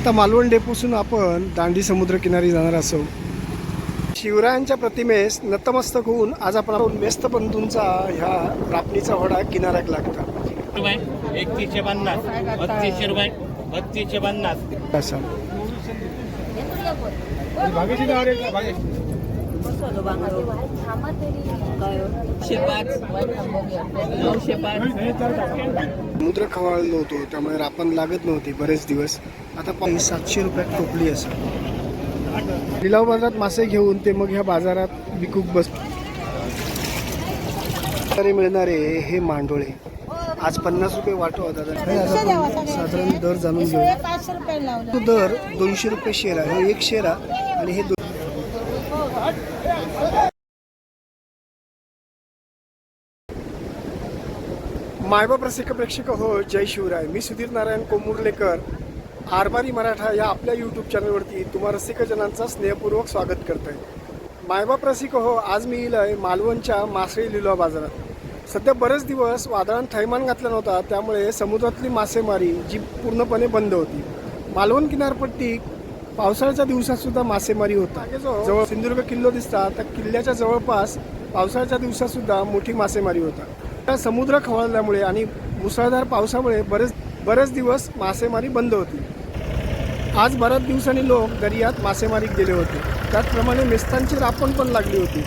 आता मालवण डेपोसून आपण दांडी समुद्रकिनारी जाणार असो. शिवरायांच्या प्रतिमेस नतमस्तक होऊन आज आपण मेस्त बंधूंचा ह्या रापणीचा होडा किनाऱ्याक लागता. एकतीसशे पन्नास बत्तीसशे रुपये बत्तीसशे पन्नास. असा नऊशे पाच नऊशे पाच समुद्र खवाळलो नव्हतो त्यामुळे रापण लागत नव्हती बरेच दिवस. आता पाणी सातशे रुपयात टोपली असं लिलाव बाजारात मासे घेऊन ते मग ह्या बाजारात विकूक बस तरी मिळणारे हे मांडोळे. आज पन्नास रुपये वाटो होता साधारण दर जाणून घेऊ तो दर दोनशे रुपये शेरा हे एक शेरा आणि हे मायबा प्रसिक प्रेक्षक हो जय शिवराय. मी सुधीर नारायण कोमुर्लेकर आरबारी मराठा या आपल्या यूट्यूब चॅनलवरती तुम्हा रसिकजनांचा स्नेहपूर्वक स्वागत करतोय. मायबा प्रसिक हो आज मी इलय मालवणच्या मासळी लिलाव बाजारात. सध्या बरेच दिवस वादळानं थैमान घातला नव्हता त्यामुळे समुद्रातली मासेमारी जी पूर्णपणे बंद होती. मालवण किनारपट्टी पावसाळ्याच्या दिवसात सुद्धा मासेमारी होता. जवळ सिंधुदुर्ग किल्लो दिसता त्या किल्ल्याच्या जवळपास पावसाळ्याच्या दिवसात सुद्धा मोठी मासेमारी होता त्या समुद्र खवळल्यामुळे आणि मुसळधार पावसामुळे बरेच बरेच दिवस मासेमारी बंद होती. आज बऱ्याच दिवसांनी लोक दर्यात मासेमारी गेले होते. त्याचप्रमाणे मेस्तांची रापण पण लागली होती.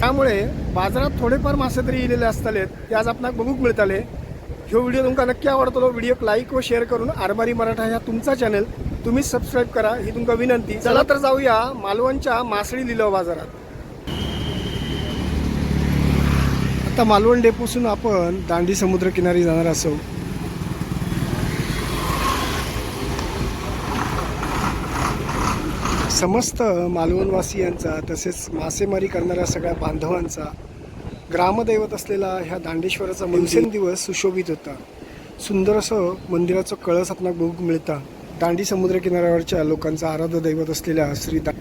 त्यामुळे बाजारात थोडेफार मासे तरी इलेले असताले ते आज आपणाक बघूक मिळताले. ह्यो व्हिडिओ तुमका नक्की आवडतलो व्हिडिओ लाईक व शेअर करून आरमारी मराठा ह्या तुमचा चॅनल तुम्ही सबस्क्राईब करा ही तुमका विनंती. चला तर जाऊया मालवणच्या मासळी लिलाव बाजारात. आता मालवण डेपोसून आपण दांडी समुद्रकिनारी जाणार असो. समस्त मालवणवासियांचा तसेच मासेमारी करणाऱ्या सगळ्या बांधवांचा ग्रामदैवत असलेला ह्या दांडेश्वराचा दिवसेंदिवस सुशोभित होता. सुंदर असं मंदिराचं कळस आपणाक बघूक मिळता. दांडी समुद्र किनाऱ्यावरच्या लोकांचा आराध्य दैवत असलेल्या श्री दा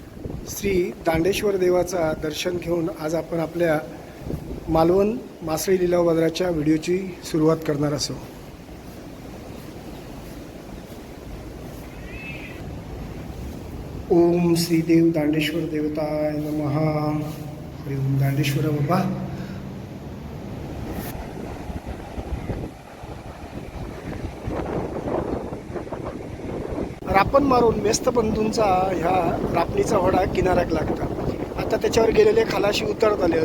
श्री दांडेश्वर देवाचा दर्शन घेऊन आज आपण आपल्या मालवण मासळी लिलाव बाजाराच्या व्हिडिओची सुरुवात करणार असो. ओम श्रीदेव दांडेश्वर देवताय नमः. हरी ओम दांडेश्वर बाबा. रापण मारून मेस्त बंधूंचा ह्या रापणीचा वडा किनाऱ्याक लागता. आता त्याच्यावर गेलेले खालाशी उतरत आले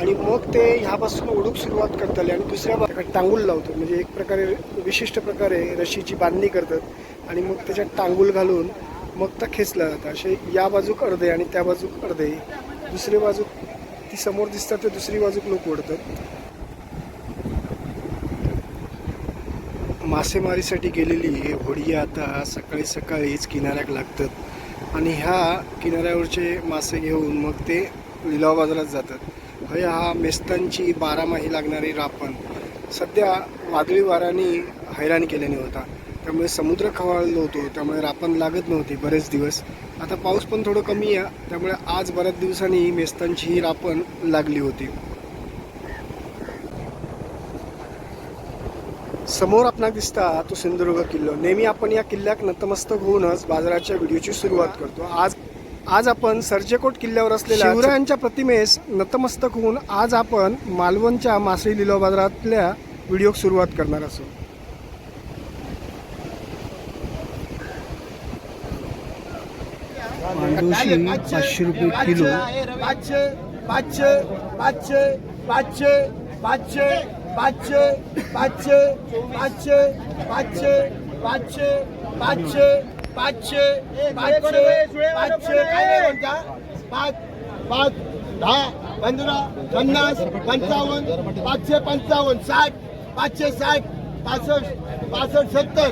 आणि मग ते ह्यापासून ओढूक सुरुवात करताले आणि दुसऱ्या बाजूला टांगूल लावतात. म्हणजे एक प्रकारे विशिष्ट प्रकारे रशीची बांधणी करतात. आणि मग त्याच्यात टांगूल घालून मग त्या खेचला जातं. असे या बाजूक अर्धे आणि त्या बाजूक अर्धे. दुसरी बाजू ती समोर दिसतात ते दुसरी बाजूक लोक ओढतात. मासेमारीसाठी गेलेली होडी आता सकाळी सकाळीच किनाऱ्याक लागतात. आणि ह्या किनाऱ्यावरचे मासे घेऊन मग ते लिलाव बाजारात जातात. हय हा मेस्तांची बारामाही लागणारी रापण. सध्या वादळी वाराने हैराण केल्याने होता. त्यामुळे समुद्र खवळलो होतो. त्यामुळे रापण लागत नव्हती बरेच दिवस. आता पाऊस पण थोडं कमी आहे. त्यामुळे आज बऱ्याच दिवसांनी मेस्तांची ही रापण लागली होती. समोर आपणाक दिसता तो सिंधुदुर्ग किल्लो. नेहमी आपण या किल्ल्याक नतमस्तक होऊनच बाजाराच्या व्हिडिओची सुरुवात करतो. आज आज आपण सर्जेकोट किल्ल्यावर असलेल्या शिवरायांच्या प्रतिमेस नतमस्तक होऊन आज आपण मालवणच्या मासळी लिलाव बाजारातल्या व्हिडिओ सुरुवात करणार असो पाचशे रुपये किलो पाचशे पाचशे पाचशे पाचशे पाचशे पाचशे पाचशे पाचशे पाचशे पाचशे पाचशे पाचशे पाचशे पाचशे काय म्हणता पाच पाच दहा पंधरा पन्नास पंचावन्न पाचशे पंचावन्न साठ पाचशे साठ पासष्ट पासष्ट सत्तर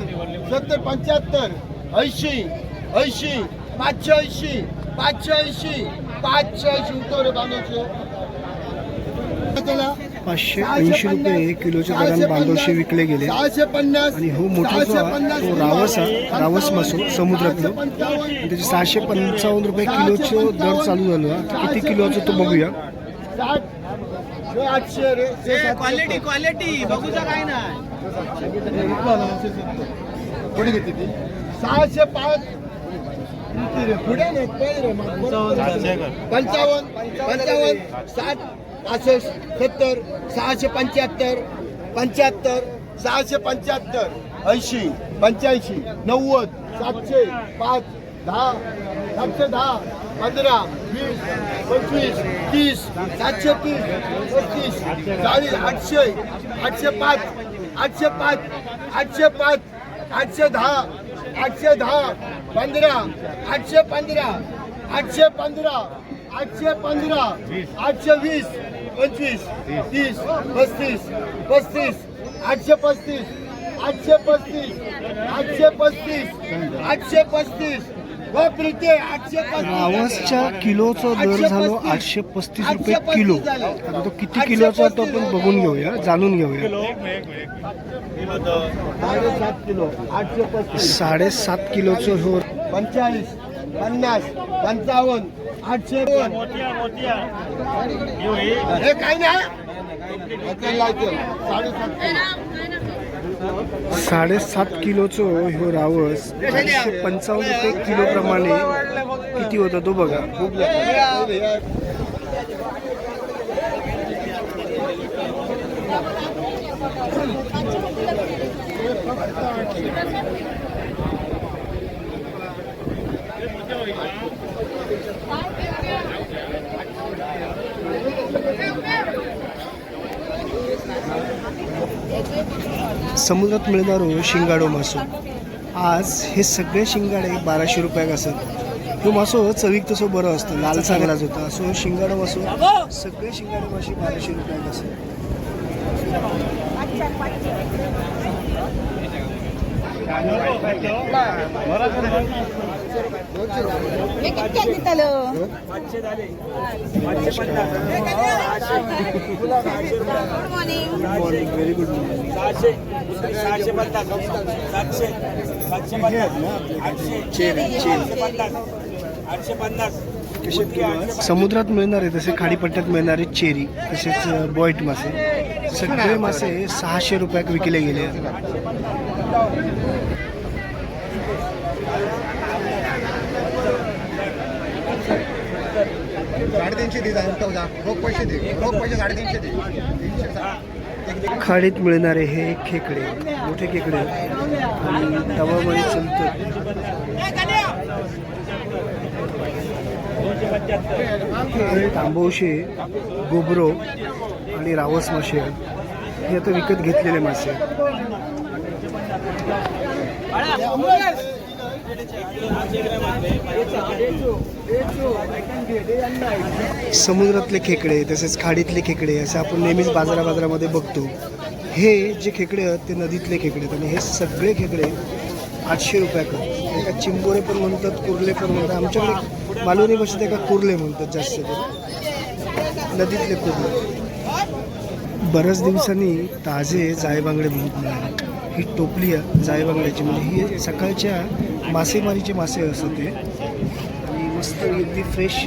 सत्तर पंच्याहत्तर ऐंशी ऐंशी पाचशे ऐंशी पाचशे ऐंशी पाचशे ऐंशी उतरव रे बांधवशे त्याला पाचशे ऐंशी रुपये किलोच्या दराने बांधवशे विकले गेले. आणि हो मोठा जो आहे, तो रावस आहे रावस मासो समुद्रातलं. आणि त्याचे सहाशे पंचावन्न रुपये किलोचे दर चालू झालो किती किलोचं तो बघूया. क्वालिटी क्वालिटी बघूचा काय नाही. सहाशे पाच. किती रे? पुढे. पंचावन्न पंचावन्न साठ. पासष्ट सत्तर सहाशे पंच्याहत्तर पंच्याहत्तर सहाशे पंच्याहत्तर ऐंशी पंच्याऐंशी नव्वद सातशे पाच दहा सातशे दहा पंधरा वीस पंचवीस तीस सातशे तीस पस्तीस चाळीस आठशे आठशे पाच आठशे पाच आठशे पाच आठशे दहा आठशे दहा पंधरा आठशे पंधरा आठशे पंधरा आठशे पंधरा आठशे वीस पंचवीस तीस पस्तीस पस्तीस आठशे पस्तीस आठशे पस्तीस आठशे पस्तीस आठशे पस्तीस. रावसच्या किलोचा दर झालो आठशे पस्तीस रुपये किलो. आता तो किती किलोचा तो आपण बघून घेऊया जाणून घेऊया. साडेसात किलोचं हो. पंचेचाळीस पन्नास पंचावन्न आठशे हे काही नाही. साडेसात किलो. साडेसात किलोचं ह्यो रावस आठशे पंचावन्न रुपये किलो प्रमाणे. किती होता तो बघा. खूप समुद्रात मिळणारो शिंगाडो मासो. आज हे सगळे शिंगाडे बाराशे रुपयाक असत तो मासो चवीक तसो बरो असतो लाल चांगलाच होता. असो शिंगाडो मासो सगळे शिंगाडो मासे बाराशे रुपयाक असत हे कितक्याक good morning very good morning समुद्रात मिळणारे तसे खाडीपट्ट्यात मिळणारे चेरी तसेच बॉईट मासे. सगळे मासे सहाशे रुपयात विकले गेले. साडेतीनशे दे जा रोख पैसे दे रोख पैसे साडेतीनशे दे. तीनशे सा- खाडीत मिळणारे हे खेकडे मोठे खेकडे. आणि तवामध्ये चलतात हे तांबवशे गोबरो आणि रावस मासे. हे आता विकत घेतलेले मासे. आहेत. समुद्रातले खेकडे तसेच खाडीतले खेकडे असे आपण नेहमीच बाजारा बाजारामध्ये बघतो. हे जे खेकडे आहेत ते नदीतले खेकडे आहेत. आणि हे सगळे खेकडे आठशे रुपयाकडे एका चिंबोरे पण म्हणतात कुर्ले पण म्हणतात. आमच्याकडे मालवणी भाषेत एका कुर्ले म्हणतात जास्त करून. नदीतले कुर्ले. बऱ्याच दिवसांनी ताजे जायबांगडे मिळाले. ही टोपली आहे जायबांगड्याची म्हणजे ही सकाळच्या मासेमारीचे मासे असत ते. आणि मस्त अगदी फ्रेश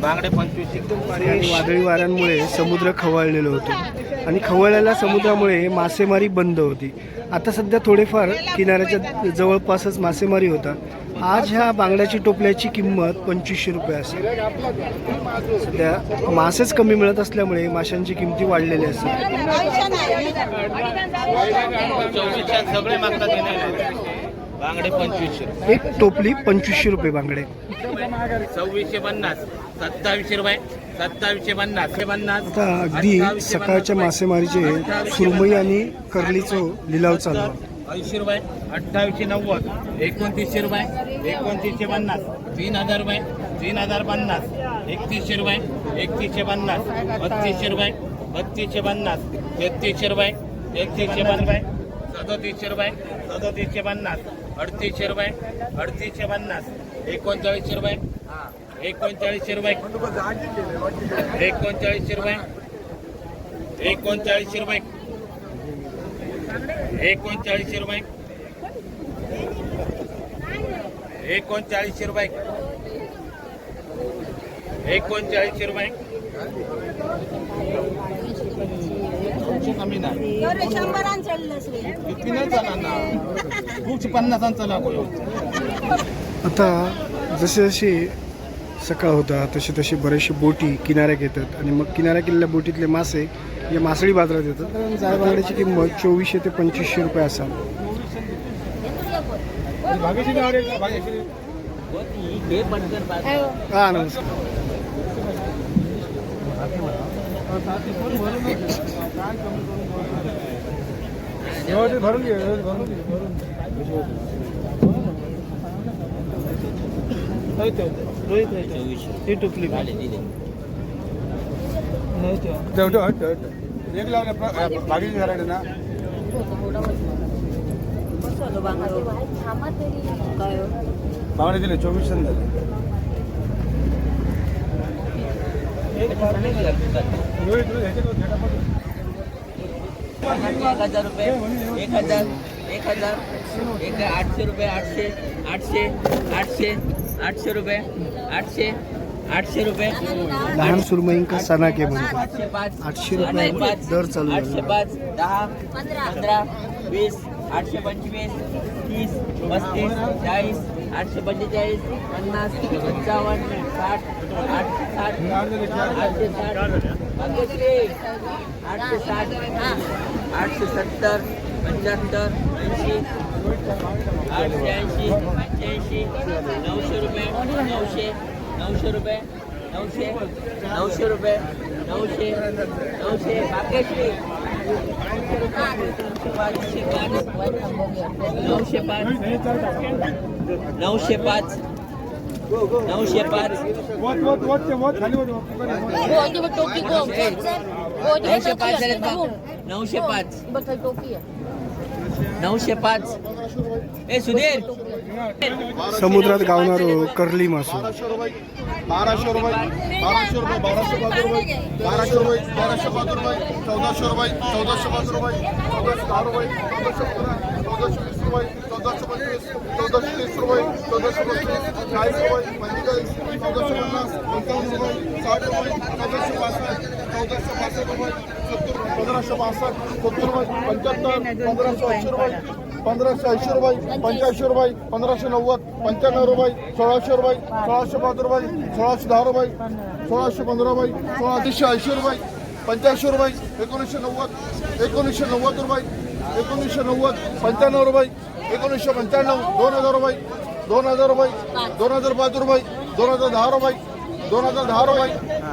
बांगडे पंचवीस एकदम आणि वादळी वाऱ्यांमुळे समुद्र खवळलेलं होतं. आणि खवळलेल्या समुद्रामुळे मासेमारी बंद होती. आता सध्या थोडेफार किनाऱ्याच्या जवळपासच मासेमारी होता. आज ह्या बांगड्याची टोपल्याची किंमत पंचवीसशे रुपये असेल सध्या मासेच कमी मिळत असल्यामुळे माशांची किमती नाही. बांगडे पंचवीसशे एक टोपली पंचवीसशे रुपये बांगडे सव्वीसशे पन्नास सत्तावीसशे रुपये सत्तावीसशे पन्नास पन्नास आता अगदी सकाळच्या मासेमारीचे सुरमई. आणि कर्लीचं लिलाव चालू ऐंशी रुपये अठ्ठावीसशे नव्वद एकोणतीसशे रुपये एकोणतीसशे पन्नास तीन हजार रुपये तीन हजार पन्नास एकतीसशे रुपये एकतीसशे पन्नास बत्तीसशे रुपये बत्तीसशे पन्नास तेहतीसशे रुपये एकतीसशे रुपये सदोतीसशे रुपये सदोतीसशे पन्नास अडतीसशे रुपये अडतीसशे पन्नास एकोणचाळीसशे रुपये एकोणचाळीसशे रुपये एकोणचाळीसशे रुपये एकोणचाळीसशे रुपये एकोणचाळीसशे रुपये. एकोणचाळीसशे रुपये. एकोणचाळीसशे रुपये. कमी नाही खूप पन्नासांचा लागू आता जसे जसे सकाळ होता तसे तसे बरेचसे बोटी किनाऱ्यात येतात आणि मग किनाऱ्या केलेल्या बोटीतले मासे या मासळी बाजारात येतात तर जाय बांगड्याची किंमत चोवीसशे ते पंचवीसशे रुपये असा हा नमस्कार. भरून घे भरून एक लावल्या बागेची झाड ना बावडे दिले चोवीस एक हजार रुपये एक हजार एक हजार एक आठशे रुपये आठशे आठशे आठशे आठशे रुपये आठशे आठशे रुपये. लहान सुरमईंका सनाके म्हणतात आठशे रुपये दर चालू. आठशे पाच. दहा पंधरा वीस आठशे पंचवीस तीस पस्तीस चाळीस आठशे पंचेचाळीस पन्नास पंचावन्न साठ आठशे साठ आठशे साठ. आठशे साठ आठशे सत्तर पंच्याहत्तर ऐंशी आठशे ऐंशी पंच्याऐंशी नऊशे रुपये नऊशे. नऊशे रुपये नऊशे नऊशे रुपये नऊशे नऊशे भाग्यश्री नऊशे पाच नऊशे पाच नऊशे पाच. नऊशे पाच नऊशे पाच. नऊशे पाच. ए सुधीर! समुद्रात गावणारो कर्ली मासो. बाराशे रुपये बाराशे रुपये बाराशे पाच रुपये बाराशे रुपये बाराशे पाच रुपये चौदाशे रुपये चौदाशे पाच रुपये चौदाशे दहा रुपये चौदाशे पंधरा चौदाशे वीस रुपये चौदाशे पंचवीस चौदाशे तीस रुपये चौदाशे पस्तीस चाळीस रुपये पंचेचाळीस चौदाशे पन्नास पंचावन्न रुपये साठ रुपये चौदाशे पासष्ट चौदाशे पासष्ट रुपये सत्तर पंधराशे पासष्ट सत्तर रुपये पंच्याहत्तर पंधराशे ऐंशी रुपये पंधराशे ऐंशी रुपये पंच्याऐंशी रुपये पंधराशे नव्वद पंच्याण्णव रुपये सोळाशे रुपये सोळाशे पाच रुपये सोळाशे दहा रुपये सोळाशे पंधरा रुपये सोळाशे ऐंशी रुपये पंच्याऐंशी रुपये एकोणीसशे नव्वद एकोणीसशे नव्वद रुपये एकोणीसशे नव्वद पंच्याण्णव रुपये एकोणीसशे पंच्याण्णव दोन हजार रुपये दोन हजार रुपये दोन हजार पाच रुपये दोन हजार दहा रुपये दोन हजार दहा रुपये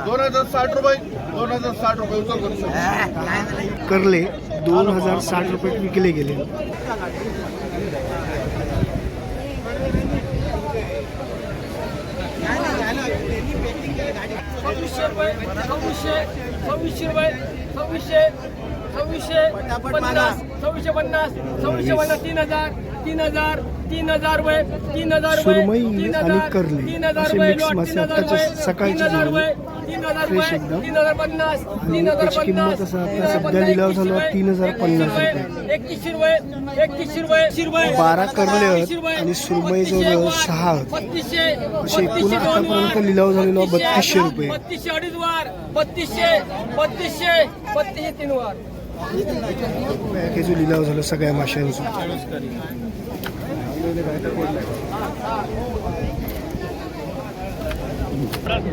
दोन हजार साठ रुपये दोन हजार साठ रुपये उचल करू शकतो. करले दोन हजार साठ रुपये विकले गेले. सव्वीसशे रुपये सव्वीसशे सव्वीसशे रुपये सव्वीसशे सव्वीसशे पन्नास सव्वीसशे पन्नास सव्वीसशे पन्नास तीन हजार तीन हजार तीन हजार रुपये तीन हजार रुपये तीन आणि हजार कर्ली तीन हजार रुपये तीन हजार रुपये सकाळचे तीन हजार. रुपये तीन हजार Fresh रुपये एकदम. तीन हजार पन्नास तीन हजार पन्नास तीन हजार सध्या पन्नास, लिलाव झाला एकतीसशे तीन हजार पन्नास रुपये, एकतीसशे रुपये एकतीसशे रुपये बारा करले आणि सुरमई जवळ सहा. बत्तीसशे असे एकूण आतापर्यंत लिलाव झालेला बत्तीसशे रुपये. बत्तीसशे अडीच वार बत्तीसशे बत्तीसशे बत्तीसशे तीन वार पॅकेज लिलाव झालं सगळ्या माशांचं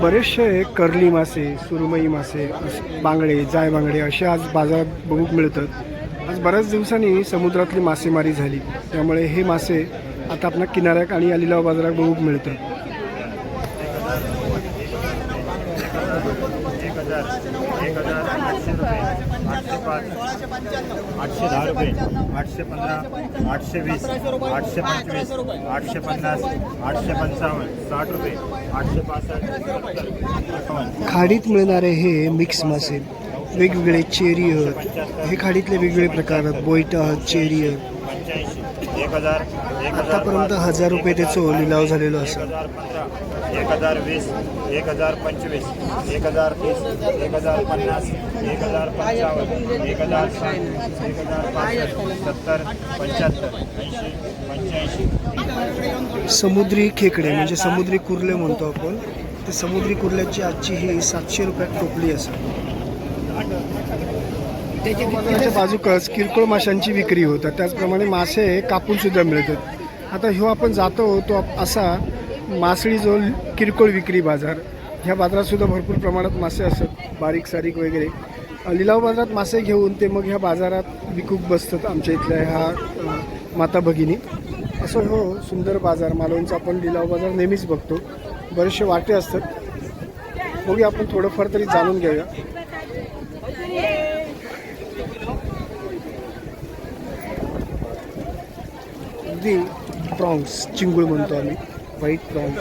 बरेचसे कर्ली मासे सुरमई मासे बांगडे जाय बांगडे असे आज बाजारात बघूक मिळतात. आज बऱ्याच दिवसांनी समुद्रातली मासेमारी झाली. त्यामुळे हे मासे आता आपल्या किनाऱ्याक आणि या लिलाव बाजारात बघूक मिळतात. आठशे दहा रुपये आठशे पंधरा आठशे वीस आठशे पंचवीस आठशे पन्नास आठशे पंचावन्न साठ रुपये आठशे पासष्ट खाडीत मिळणारे हे मिक्स मासे वेगवेगळे चेरी हे खाडीतले वेगवेगळे प्रकार आहेत बोईट चेरी आतापर्यंत हजार रुपये त्याचं लिलाव झालेलो एक असं हजार पंधरा एक हजार वीस एक हजार पंचवीस एक हजार तीस एक हजार पन्नास एक हजार पंचावन्न एक हजार साठ एक हजार पासष्ट सत्तर पंच्याहत्तर ऐंशी पंच्याऐंशी. समुद्री खेकडे म्हणजे समुद्री कुर्ले म्हणतो आपण ते समुद्री कुर्ल्याची आजची ही सातशे रुपयात टोपली असं त्याच्या बाजूकच किरकोळ माशांची विक्री होतात. त्याचप्रमाणे मासे कापून सुद्धा मिळतात. आता ह्यो आपण जातो तो असा मासळी जो किरकोळ विक्री बाजार. ह्या बाजारातसुद्धा भरपूर प्रमाणात मासे असतात. बारीक सारीक वगैरे. लिलाव बाजारात मासे घेऊन ते मग ह्या बाजारात विकूक बसतात आमच्या इथल्या ह्या माता भगिनी. असं हो सुंदर बाजार मालवणचा आपण लिलाव बाजार नेहमीच बघतो. बरेचसे वाटे असतात. बघूया आपण थोडंफार तरी जाणून घेऊया. अगदी प्रॉन्स चिंगूळ म्हणतो आम्ही. व्हाईट प्रॉन्स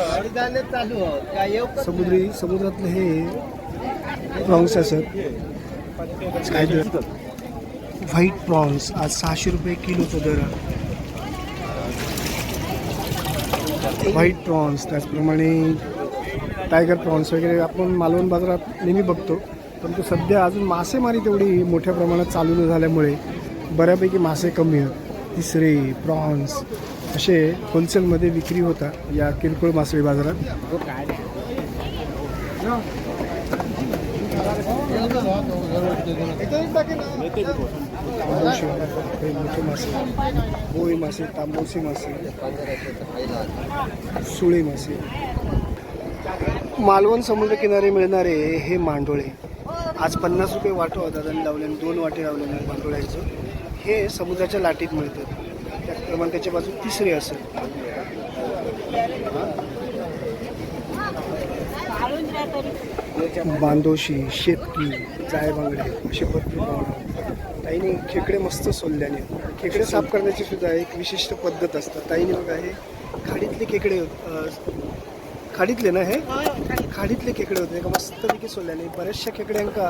समुद्री समुद्रातले हे प्रॉन्स असत काय दर व्हाईट प्रॉन्स आज सहाशे रुपये किलोचा दर. व्हाईट प्रॉन्स त्याचप्रमाणे टायगर प्रॉन्स वगैरे आपण मालवण बाजारात नेहमी बघतो. परंतु सध्या अजून मासेमारी तेवढी मोठ्या प्रमाणात चालू न झाल्यामुळे बऱ्यापैकी मासे कमी आहेत. तिसरे प्रॉन्स असे होलसेलमध्ये विक्री होतात या किरकोळ मासळी बाजारात. मासे बोई मासे तांबोसी मासे सुळे मासे. मालवण समुद्रकिनारी मिळणारे हे मांडोळे. आज पन्नास रुपये वाटो दादाने लावले दोन वाटे लावले मांडोळ्याचं. हे समुद्राच्या लाटीत मिळतं त्याच्या बाजू तिसरे असेल. बांदोशी शेतकी जाय बांगडे असे भरपूर प्रमाणात ताईने खेकडे मस्त सोलल्याने खेकडे साफ करण्याची सुद्धा एक विशिष्ट पद्धत असतात ताईने बघा हे खाडीतले खेकडे खाडीतले ना हे? खाडीतले. खेकडे होते. का मस्तपैकी सोडल्याने बऱ्याचशा खेकड्यांका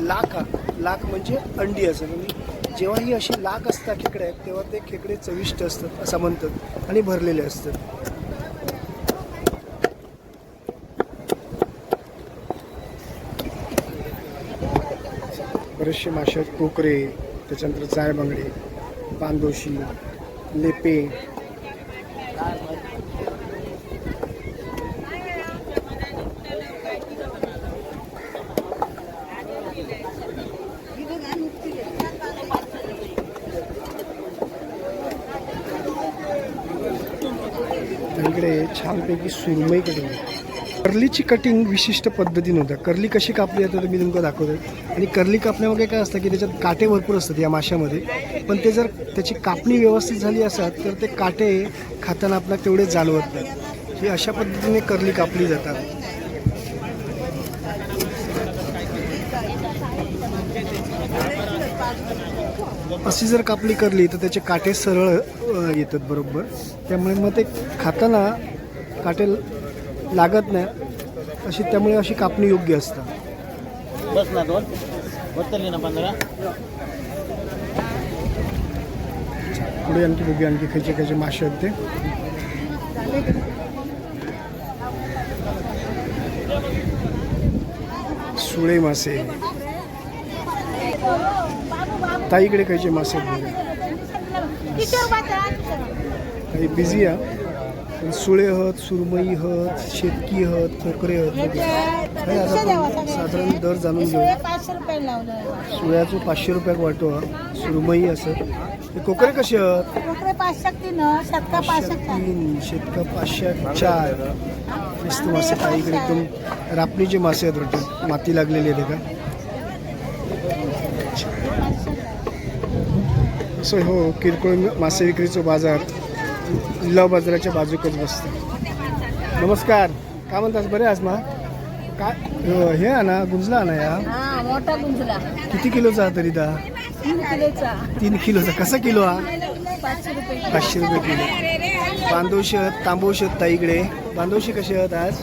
लाख हा. लाख म्हणजे अंडी असं. म्हणजे जेव्हा ही अशी लाख असतात खेकडे आहेत तेव्हा ते खेकडे चविष्ट असतात असं म्हणतात आणि भरलेले असतात. बरेचसे मासे आहेत कोकरे त्याच्यानंतर जाय बांगडे बांदोशी इकडे छानपैकी सुरमई कटिंग कर्लीची कटिंग विशिष्ट पद्धतीने होतं. कर्ली कशी कापली जाते तर मी तुमचं दाखवतो आणि कर्ली कापण्यामध्ये काय असतं की त्याच्यात काटे भरपूर असतात या माशामध्ये. पण ते जर त्याची कापणी व्यवस्थित झाली असतात तर ते काटे खाताना आपल्याला तेवढे जाणवत नाही ही अशा पद्धतीने कर्ली कापली जातात. अशी जर कापली करली तर त्याचे काटे सरळ येतात बरोबर. त्यामुळे मग ते खाताना काटे लागत नाही अशी त्यामुळे अशी कापणी योग्य असतं बस ना दोन. बत्तली ना पंधरा. पुढे आणखी बघूया आणखी खायचे खायचे मासे आहेत ते. सुळे मासे. ताईकडे खायचे मासे. काही बिझी आहे. सुळे हत सुरमई हत शेतकी हत कोकरे हत. काही आपण साधारण दर जाणून घेऊ सुळ्याचं पाचशे रुपयाक वाटो हा. सुरमई असत हे कोकरे कसे आहेत कोकरे पाचशे तीन शतका पाचशे चार. मस्त मासे काही इकडे एकदम रापणीचे मासे आहेत वाटतं. माती लागलेली आहे का? असं हो किरकोळ मासे विक्रीचं बाजार लिलाव बाजाराच्या बाजूकच बसतं. नमस्कार. काय म्हणतास? बरे आज ना? काय हो, ना गुंजला ना या. हा मोठा गुंजला. किती किलोचा तरी दा? तीन किलोचा. कसा किलो हा? पाचशे रुपये पाचशे रुपये किलो. बांधवशी आहेत तांबवशी आहेत ताईकडे बांधवशी कशी आहेत आज?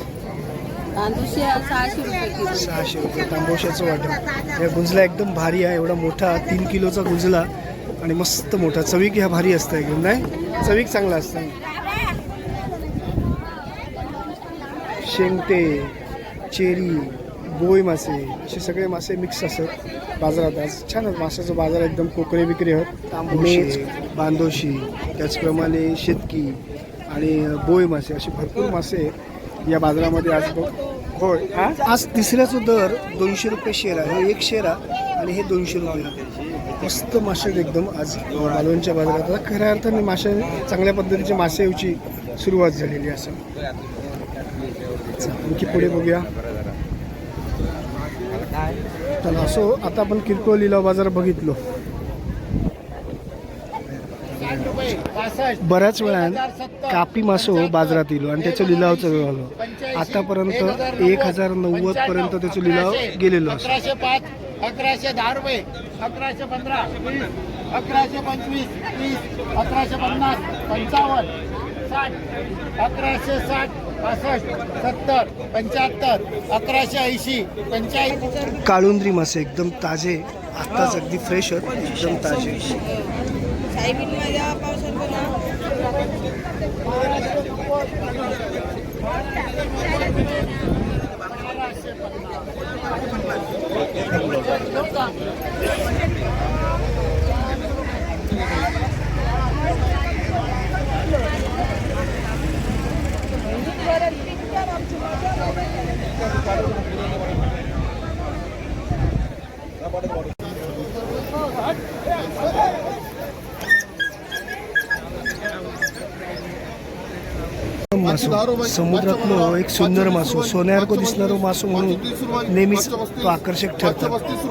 सहाशे रुपये किलो. सहाशे रुपये तांबवशाचं वाटप. या गुंजला एकदम भारी आहे एवढा मोठा तीन किलोचा गुंजला आणि मस्त मोठा. चवीक ह्या भारी असतं एकदम नाही? चवीक चांगला असतं. शेंगटे चेरी बोई मासे असे सगळे मासे मिक्स असतात बाजारात आज. छान माशाचा बाजार एकदम कोकरे विक्री होत मेज बांदोशी त्याचप्रमाणे शेतकी आणि बोई मासे असे भरपूर मासे या बाजारामध्ये आज बघ. होय. आज तिसऱ्याचा दर दोनशे रुपये शेर आहे. हे एक शेर आणि हे दोनशे रुपये मस्त मासे एकदम आज. मालवणच्या बाजारात. आता खऱ्या अर्थाने मासे चांगल्या पद्धतीचे मासे येऊची सुरुवात झालेली असं. आणखी पुढे बघूया. चला असो आता आपण किरकोळ लिलाव बाजार बघितलो. बऱ्याच वेळान कापी मासो बाजारात येलो आणि त्याचं लिलावचं झालो. आतापर्यंत एक हजार नव्वद पर्यंत त्याचा लिलाव गेलेलो अकराशे पाच अकराशे दहा रुपये अकराशे पंधरा अकराशे पंचवीस तीस अकराशे पन्नास पंचावन्न साठ अकराशे साठ पासष्ट सत्तर पंच्याहत्तर अकराशे ऐंशी पंच्याऐंशी काळुंद्री मासे एकदम ताजे आत्ताच अगदी फ्रेश आहेत एकदम ताजे. Thank you. मासो समुद्रातलो एक सुंदर मासो सोन्यासारखं दिसणारो मासो म्हणून नेहमीच तो आकर्षक पस्तीस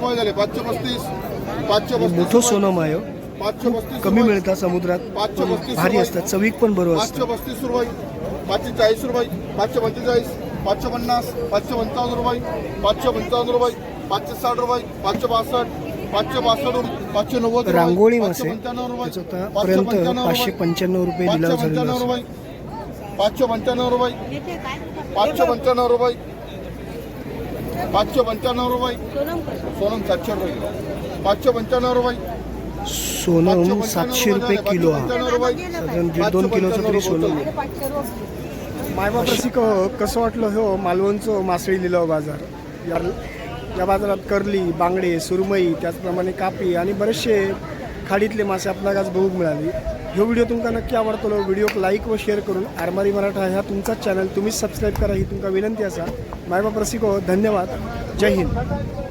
मोठं सोनं माय पाचशे पस्तीस कमी. मिळतात समुद्रात भारी. असतात. चवीक पण बरोबर पाचशे पस्तीस रुपये पाचशे चाळीस रुपये. पाचशे पंचेचाळीस पाचशे पन्नास पाचशे पंचावन्न रुपये पाचशे पंचावन्न रुपये. पाचशे साठ रुपये पाचशे बासष्ट पाचशे बासष्ट पाचशे नव्वद रांगोळी मासे त्याचं पाचशे पंच्याण्णव रुपये, रुपये. पाचशे पंच्याण्णव रुपये. पाचशे पंच्याण्णव रुपये. पाचशे पंच्याण्णव रुपये. सोनम सातशे रुपये पाचशे पंच्याण्णव रुपये. सोनं सातशे रुपये किलो हा साधारण दीड दोन किलोचं तरी सोनं मिळेल. मायबा रसिक कसं वाटलं हो मालवणचं मासळी लिलाव बाजार? या या बाजारात करली बांगडे सुरमई त्याचप्रमाणे कापी आणि बरेचसे खाडीतले मासे आपल्याला आज बघूक मिळाली. ह्यो व्हिडिओ तुमका नक्की आवडतलो व्हिडिओक लाईक व शेअर करून आरमारी मराठा ह्या तुमचाच चॅनल तुम्हीच सबस्क्राईब करा ही तुमका विनंती असा. मायबाप रसिको धन्यवाद. जय हिंद.